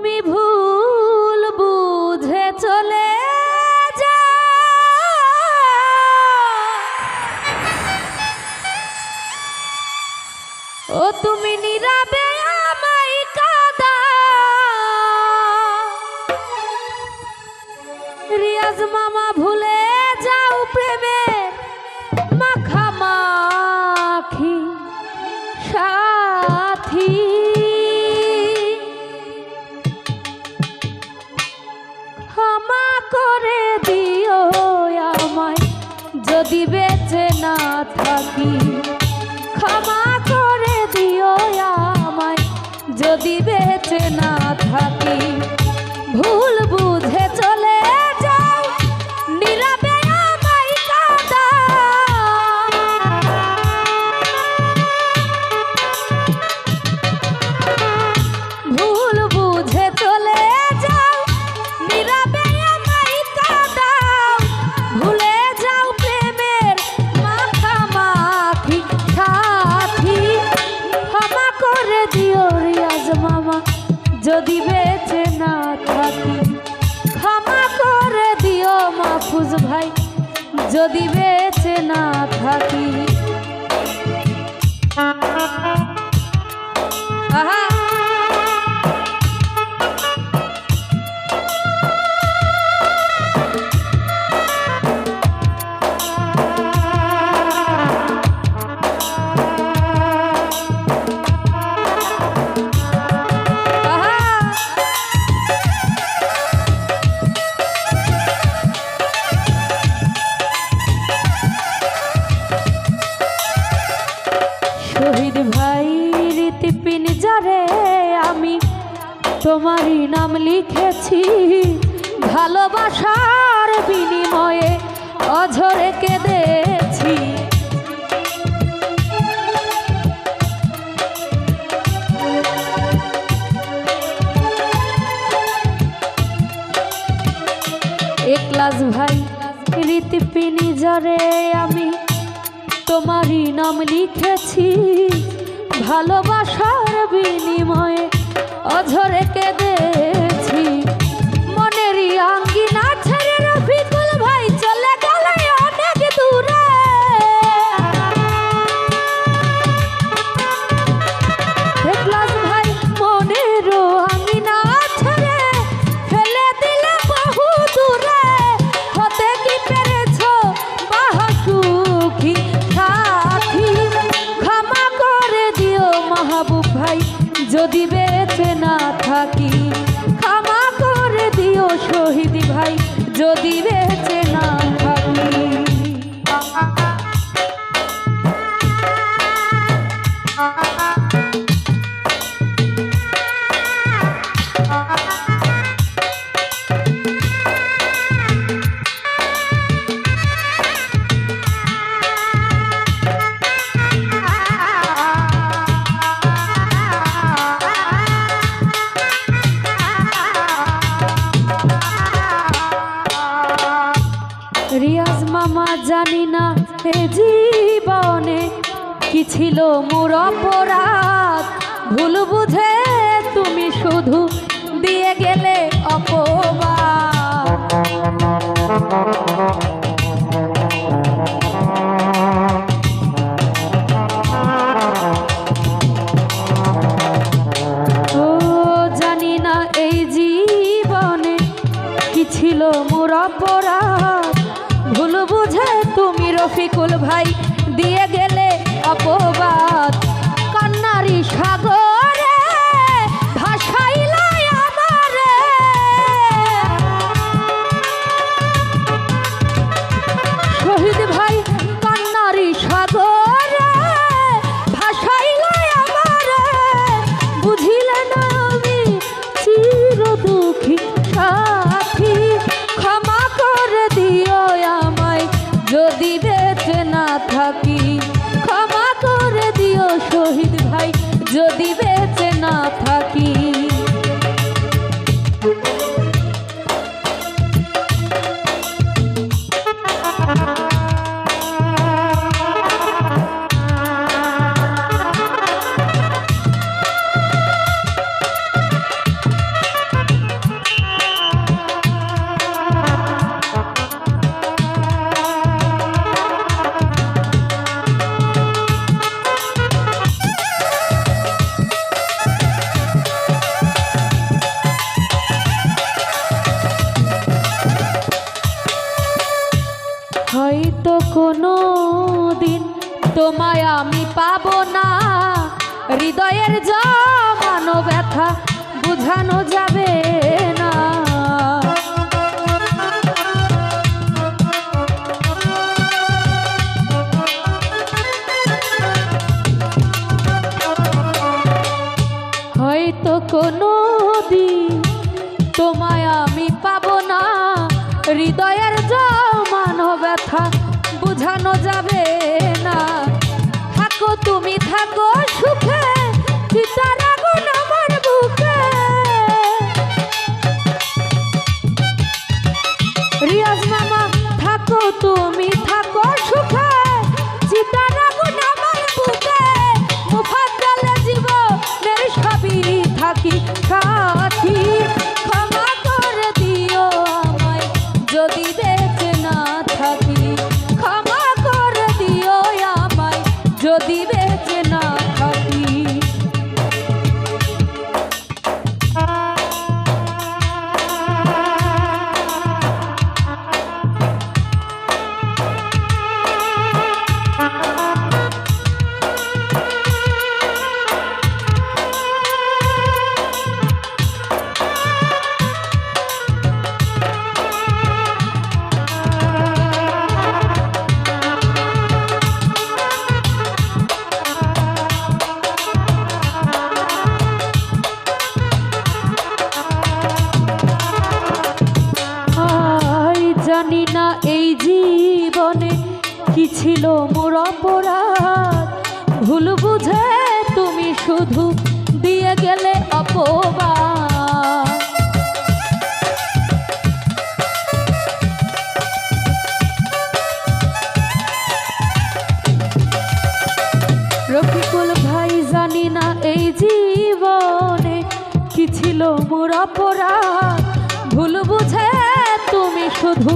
তুমি ভুল যদি বেঁচে না থাকি, ক্ষমা করে দিও আমায়। যদি বেঁচে না থাকি, ভুল বুঝে চলে যদি বেঁচে না থাকি ক্ষমা করে দিও মাহফুজ ভাই। যদি বেঁচে শহীদ ভাই রীতিপিন যারে, আমি তোমারই নাম লিখেছি। ভালোবাসার বিনিময়ে অঝরে কেঁদেছি। একলাস ভাই রীতিপিনি জরে আমি তোমারই নাম লিখেছি ভালোবাসার বিনিময়ে অঝরে যদি বেঁচে জানি না এ জীবনে কি ছিল মোর অপরাধ। ভুল বুঝে তুমি শুধু দিয়ে গেলে অপবাদ। কোনো দিন তোমায় আমি পাব না। হৃদয়ের জমানো ব্যথা বুঝানো যাবে না। হয়তো কোনো দিন তোমায় আমি পাব না। হৃদয় যাবে না। থাকো তুমি থাকো সুখে যদি ছিল মোর অপরাধ। ভুল বুঝে তুমি শুধু দিয়ে গেলে অপবাদ। রফিকুল ভাই জানি না এই জীবনে কি ছিল মোর অপরাধ। ভুল বুঝে তুমি শুধু